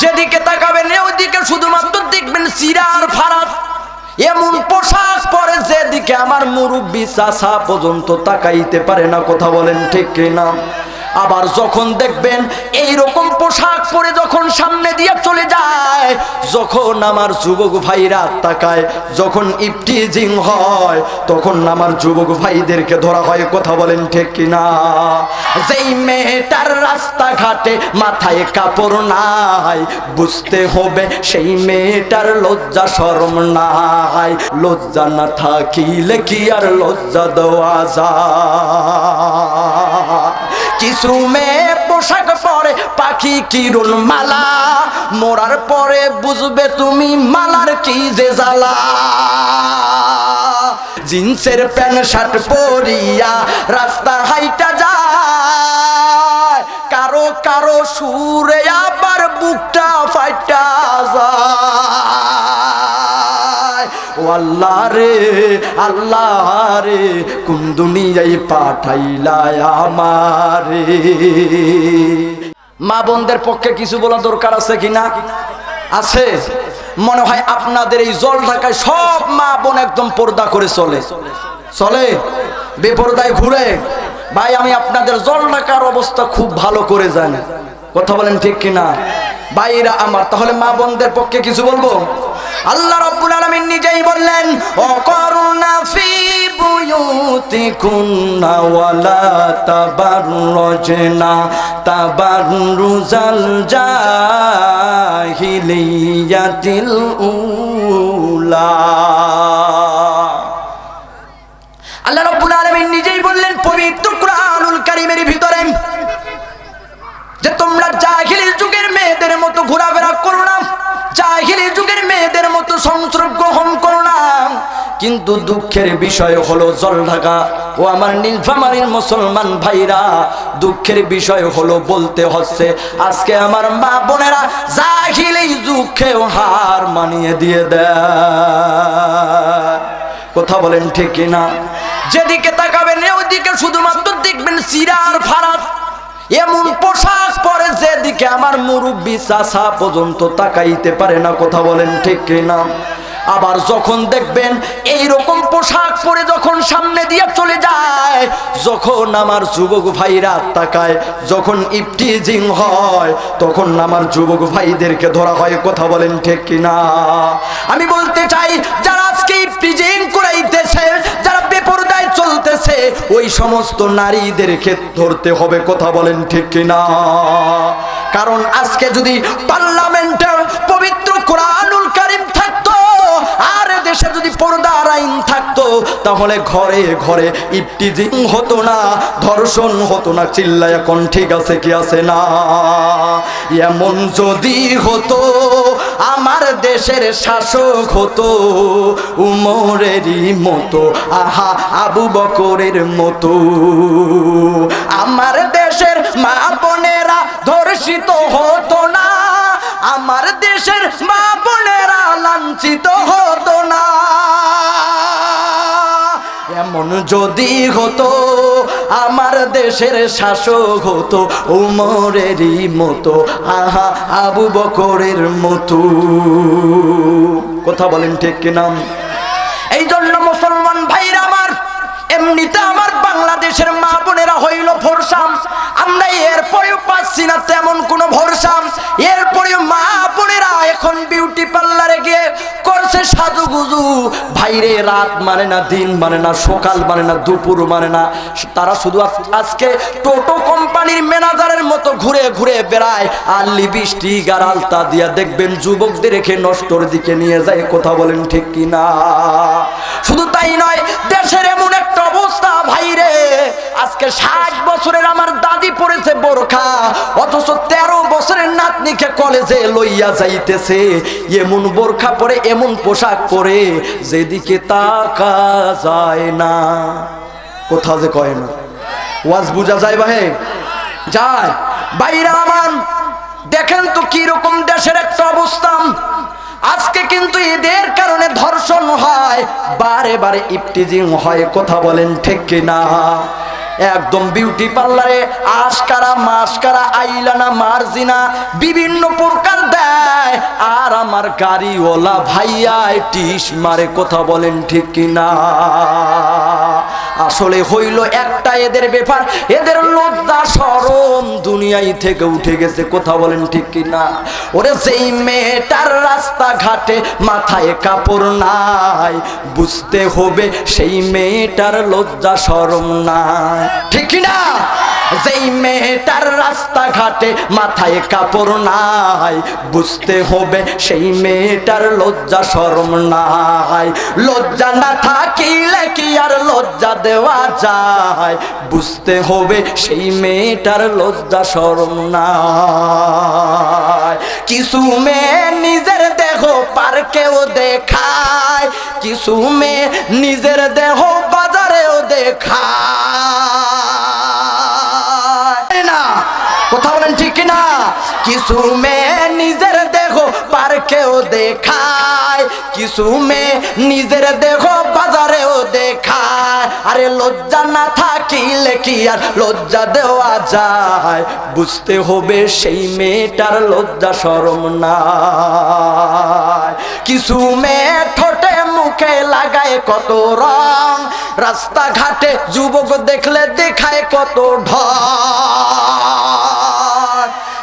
যেদিকে তাকাবেন ওইদিকে শুধুমাত্র দেখবেন সিরার ফারাত এমন পোশাক পরে যেদিকে আমার মুরব্বী চাষা পর্যন্ত তাকাইতে পারে না, কথা বলেন ঠিক কিনা? আবার যখন দেখবেন এই রকম পোশাক পরে যখন সামনে দিয়ে চলে যায়, যখন আমার যুবক ভাইরা তাকায়, যখন ইফটিজিং হয়, তখন আমার যুবক ভাইদেরকে ধরা হয়, কথা বলেন ঠিক কিনা? যেই মেয়েটার রাস্তাঘাটে মাথায় কাপড় নাই, বুঝতে হবে সেই মেয়েটার লজ্জা শরম নাই। লজ্জা না থাকিলে কি আর লজ্জা দেওয়া যায়? কিছু মেয়ে পোশাক পরে, পাখি কিরুন মালা? মোরার পরে বুঝবে তুমি মালার কি যে জ্বালা। জিন্সের প্যান্ট, শার্ট পরিয়া রাস্তা হাইটা যায়। কারও কারও সুরে আবার বুকটা ফাইটা যায়। আল্লাহ রে আল্লাহ রে, কোন দুনিয়ায় পাঠাইলায় আমারে? মা বোনদের পক্ষে কিছু বলা দরকার আছে কিনা আছে। মনে হয় আপনাদের এই জল ঢাকায় সব মা বোন একদম পর্দা করে চলে। চলে? বেপরদায় ঘুরে? ভাই, আমি আপনাদের জল ঢাকার অবস্থা খুব ভালো করে জানি। কথা বলেন ঠিক কিনা? ভাইরা আমার, তাহলে মা বোনদের পক্ষে কিছু বলব? আল্লাহ রাব্বুল আলামিন নিজেই বললেন ও করুণা ফি বুয়ুতিকুন্না ওয়ালা তাবাররুজনা তাবাররুজাল জাহিলিয়াতিল উলা. আল্লাহ রাব্বুল আলামিন নিজেই বললেন, পবিত্র কুরআনুল কারীমের ভিতরে যে তোমরা জাহিলি যুগের মেয়েদের মতো ঘোরাফেরা কিন্তু দুঃখের বিষয় হলো জল ঢাকা ও আমার নীলফামারীর মুসলমান ভাইরা। দুঃখের বিষয় হলো বলতে হচ্ছে, আজকে আমার মা বোনেরা জাহিলি দুঃখেও হার মানিয়ে দিয়ে দেয়। কথা বলেন ঠিক কিনা? যেদিকে তাকাবেন, ওইদিকে শুধুমাত্র দেখবেন সিরার ফারাত এমন পোশাক পরে যেদিকে আমার মুরব্বী চাষা পর্যন্ত তাকাইতে পারে না, কথা বলেন ঠিক কিনা? আবার যখন দেখবেন এই রকম পোশাক পরে যখন সামনে দিয়ে চলে যায়, যখন আমার যুবক ভাইরা তাকায়, যখন ইফটিজিং হয়, তখন আমার যুবক ভাইদেরকে ধরা হয়, কথা বলেন ঠিক কিনা? আমি বলতে চাই, যারা আজকে ইফটিজিং করাইতেছে, যারা বেপরদায় চলতেছে, ওই সমস্ত নারীদেরকে ধরতে হবে, কথা বলেন ঠিক কিনা? কারণ আজকে যদি পার্লামেন্টের পবিত্র কোরআনুল কারিম দেশে যদি পর্দার আইন থাকতো, তাহলে ঘরে ঘরে ইফটিজিং হতো না, ধর্ষণ হতো না চিল্লা এখন ঠিক আছে কি আছে না? এমন যদি হতো, আমার দেশের শাসক হতো, উমরেরই মতো, আহা, আবু বকরের মতো। আমার দেশের মা বোনেরা ধর্ষিত হতো না, আমার দেশের মা বোনেরা লাঞ্ছিত হতো এমন যদি হতো, আমার দেশের শাসক হতো, উমরেরই মতো, আহা, আবু বকরের মতো। কথা বলেন ঠিক কিনা? এই জন্য মুসলমান ভাইরা আমার, এমনিতে আমার বাংলাদেশের মা বোনেরা হইল ভরসাম আমরা এরপরেও পাচ্ছি না তেমন কোনো ভরসাম এরপরেও মা বোনেরা এখন বিউটি পার্লারে গিয়ে করছে সাজুগুজু। ভাইরে, রাত মানে না, দিন মানে না, সকাল মানে না, দুপুর মানে না। তারা শুধু আজকে টোটো কোম্পানির ম্যানেজারের মতো ঘুরে ঘুরে বেড়ায়। আর লিপস্টিক আর আলতা দিয়া দেখবেন যুবকদের রেখে নষ্টর দিকে নিয়ে যায়, কথা বলেন ঠিক কিনা? শুধু তাই নয়, দেশের এমন একটা অবস্থা, ভাইরে। আজকে ষাট বছরের আমার দাদি পড়েছে বোরখা, অথচ তেরো বছরের নাতনিকে কলেজে লইয়া যাইতেছে। এমন বোরখা পরে, এমন পোশাক পরে যেদিকে তাকা যায় না কোথা যে কয় না। ওয়াজ বুঝা যায় বাহে? যায়। বাইরা আমার দেখেন তো কি রকম দেশের একটা অবস্থা। আজকে কিন্তু এদের কারণে ধর্ষণ হয়, বারে বারে ইফটিজিং হয়, কথা বলেন ঠিক কিনা? একদম বিউটি পার্লারে আশকারা মাসকারা আইলানা, মার্জিনা, বিভিন্ন প্রকার দেয় আমার গাড়িওয়ালা ভাইয়া টিস মারে কথা বলেন ঠিক কিনা? আসলে হইল একটা এদের ব্যাপার, এদের লজ্জা সরম দুনিয়ায় থেকে উঠে গেছে, কথা বলেন ঠিক কিনা? ওরে যেই মেয়েটার রাস্তাঘাটে মাথায় কাপড় নাই, বুঝতে হবে সেই মেয়েটার লজ্জা সরম নাই, ঠিক কিনা? যেই মেয়েটার রাস্তাঘাটে মাথায় কাপড় নাই, বুঝতে হবে সেই মেয়েটার লজ্জা সরম নাই। লজ্জা না থাকিলে কি আর লজ্জা দেওয়া যায়? বুঝতে হবে সেই মেয়েটার লজ্জা সরম নাই। কিছু মেয়ে নিজের দেহ পার্কেও দেখায়, কিছু মেয়ে নিজের দেহ বাজারেও দেখায়। কথা বলেন ঠিক না কিছু মেয়ে নিজের দেহ পার্কেও দেখায়, কিছু মেয়ে নিজের দেহ বাজারেও দেখায়। আরে লজ্জা না থাকিলে কি আর লজ্জা দেওয়া যায়? বুঝতে হবে সেই মেয়েটার লজ্জা সরম নাই। কিছু মেয়ে ঠোঁটে মুখে লাগায় কত রং রাস্তাঘাটে যুবক দেখলে দেখায় কত ঢং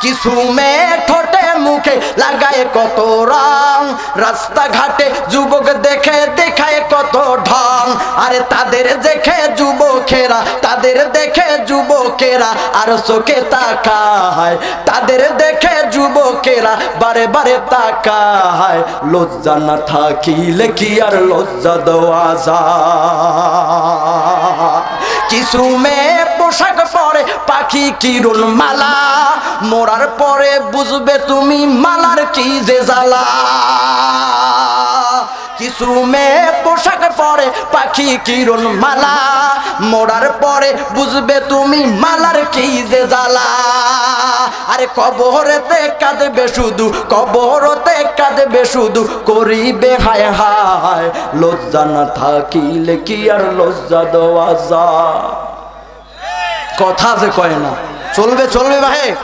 কিছু মেয়ে ঠোঁটে মুখে লাগায় কত রং। রাস্তাঘাটে যুবক দেখে দেখায় কত ঢং। আরে তাদের দেখে যুবকেরা, তাদের দেখে যুবকেরা আর চোখে তাকায়। তাদের দেখে যুবকেরা বারে বারে তাকায়। লজ্জা না থাকিলে কি আর লজ্জা দেওয়া যায়? কিছু মেয়ে পোশাক পরে, পাখি কিরুন মালা? মোরার পরে বুঝবে তুমি মালার কি যে জ্বালা। কিছু মেয়ে পোশাক পরে, পাখি কিরুল মালা? মোড়ার পরে বুঝবে তুমি মালার কি যে জ্বালা। আরে কবরেতে কাঁদবে শুধু, কবরতে কাঁদবে শুধু, করিবে হায় হায়, লজ্জা না থাকিলে কি আর লজ্জা দেওয়া যা কথা যে কয় না। চলবে চলবে ভাই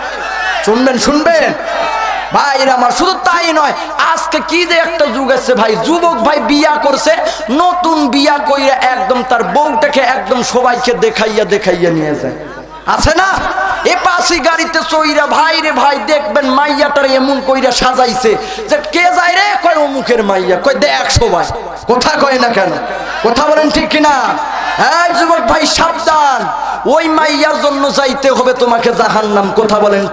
শুনবেন শুনবেন। ভাই আমার শুধু তাই নয়, আজকে কি যে একটা যুগ আছে ভাই, যুবক ভাই বিয়া করছে, নতুন বিয়া কইরা একদম তার বউটাকে একদম সবাইকে দেখাইয়া দেখাইয়া নিয়ে যায়। আছে না? এ পাশি গাড়িতে চইরা ভাই রে ভাই দেখবেন মাইয়াটার এমন কইরা সাজাইছে যে কে যায় রে? কয় অমুকের মাইয়া, কয় দেখ সবাই। কথা কয় না কেন? কথা বলেন ঠিক কিনা? হ্যাঁ ভাই ওই মাইয়ার জন্য হবে, তোমাকে জাহান্নাম, কথা বলেন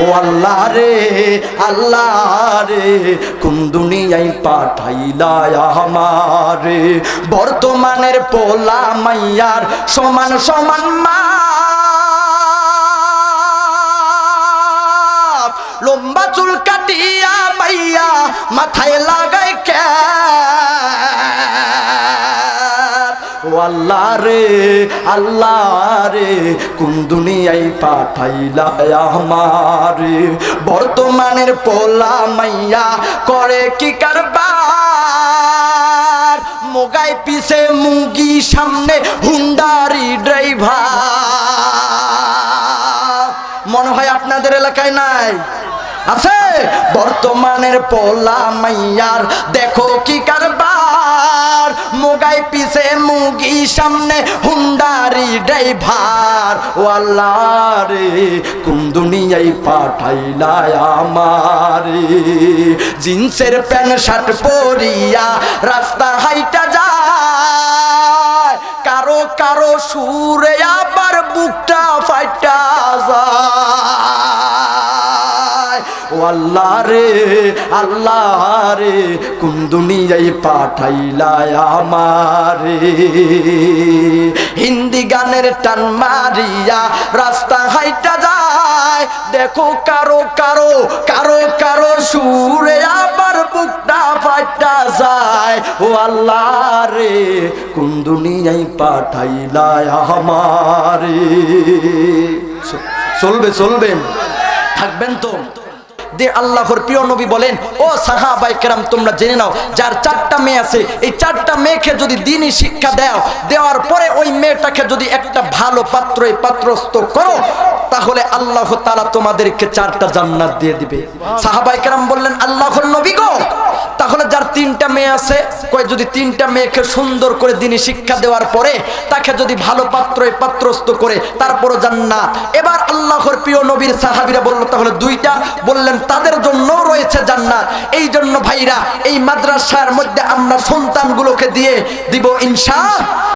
ও আল্লাহ রে রে বর্তমানের পোলা মাইয়ার সমান সমান মা লম্বা চুল কাটিয়া মাইয়া মাথায় লাগাই কে আল্লাহ রে আল্লাহ রে, কোন দুনিয়ায় পাঠাইলা আমারে? বর্তমানের পোলা মাইয়া করে কি কারবার? মোগাই পিছে মুগি সামনে হুন্ডারি ড্রাইভার। মনে হয় আপনাদের এলাকায় নাই? আছে? বর্তমানের পোলা মাইয়ার দেখো কি কারবার? মোগাই পিছে মুগি সামনে হুন্ডারি ড্রাইভার। ও আল্লাহ রে, কোন দুনিয়ায় পাঠাইলা আমারে। জিন্সের প্যান্ট, শার্ট পরিয়া রাস্তা হাইটা যায়। কারও কারও সুরে আবার বুকটা ও আল্লাহ রে আল্লাহ রে, কোন দুনিয়ায় পাঠাইলা আমারে? হিন্দি গানের টান মারিয়া রাস্তা হাইটা যায়, দেখো কারও কারও কারও কারও সুরে আমার বুকটা ফাইটা যায়। ও আল্লাহ রে, কোন দুনিয়ায় পাঠাইলা আমারে? চলবে চলবে। থাকবেন তো? দে আল্লাহর প্রিয় নবী বলেন, ও সাহাবাই কেরাম, তোমরা জেনে নাও, যার চারটা মেয়ে আছে, এই চারটা মেয়েকে যদি দিনই শিক্ষা দেও, দেওয়ার পরে ওই মেয়েটাকে যদি একটা ভালো পাত্র পাত্রস্থ করো, তাহলে আল্লাহ তালা তোমাদেরকে চারটা জান্নাত দিয়ে দিবে। সাহাবাই কেরাম বললেন, আল্লাহর নবী গো তিনটা মেয়ে আছে, কয় যদি তিনটা মেয়েকে সুন্দর করে দিনী শিক্ষা দেওয়ার পরে তাকে যদি ভালো পাত্র পাত্রস্থ করে তারপর জান্নাত। এবার আল্লাহর প্রিয় নবীর সাহাবিরা বলল, তাহলে দুইটা। বললেন, তাদের জন্য রয়েছে জান্নাত। এই জন্য ভাইরা, এই মাদ্রাসার মধ্যে আমরা সন্তানগুলোকে দিয়ে দিব ইনশা।